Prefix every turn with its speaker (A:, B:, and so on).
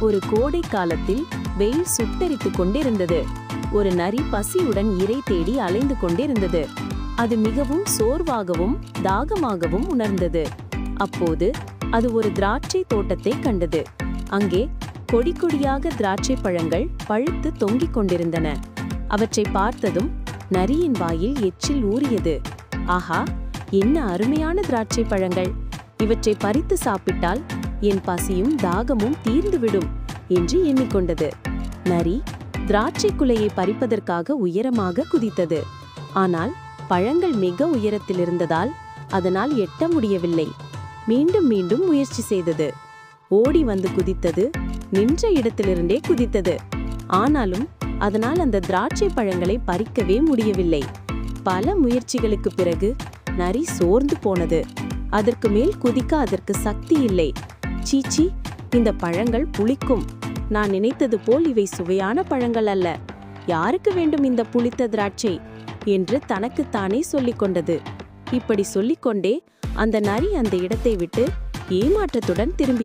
A: ஒரு கோடை காலத்தில் வெயில் சுட்டெரித்துக் கொண்டிருந்தது. ஒரு நரி பசியுடன் இரை தேடி அலைந்து கொண்டிருந்தது. அது மிகவும் சோர்வாகவும் தாகமாகவும் உணர்ந்தது. அப்போது அது ஒரு திராட்சை தோட்டத்தை கண்டது. அங்கே கொடி கொடியாக திராட்சை பழங்கள் பழுத்து தொங்கிக் கொண்டிருந்தன. அவற்றை பார்த்ததும் நரியின் வாயில் எச்சில் ஊறியது. ஆஹா என்ன அருமையான திராட்சை பழங்கள். இவற்றை பறித்து சாப்பிட்டால் என் பசியும் தாகமும் தீர்ந்துவிடும் என்று எண்ணிக்கொண்டது. நரி திராட்சை குலையை பறிப்பதற்காக உயரமாக குதித்தது. ஆனால் பழங்கள் மிக உயரத்தில் இருந்ததால் அதனால் எட்ட முடியவில்லை. மீண்டும் மீண்டும் முயற்சி செய்தது. ஓடி வந்து குதித்தது. நின்ற இடத்திலிருந்தே குதித்தது. ஆனாலும் அதனால் அந்த திராட்சை பழங்களை பறிக்கவே முடியவில்லை. பல முயற்சிகளுக்கு பிறகு நரி சோர்ந்து போனது. அதற்கு மேல் குதிக்க அதற்கு சக்தி இல்லை. சீச்சி இந்த பழங்கள் புளிக்கும். நான் நினைத்தது போல் இவை சுவையான பழங்கள் அல்ல. யாருக்கு வேண்டும் இந்த புளித்த திராட்சை? என்று தனக்குத்தானே சொல்லிக் கொண்டது. இப்படி சொல்லிக்கொண்டே அந்த நரி அந்த இடத்தை விட்டு ஏமாற்றத்துடன் திரும்பி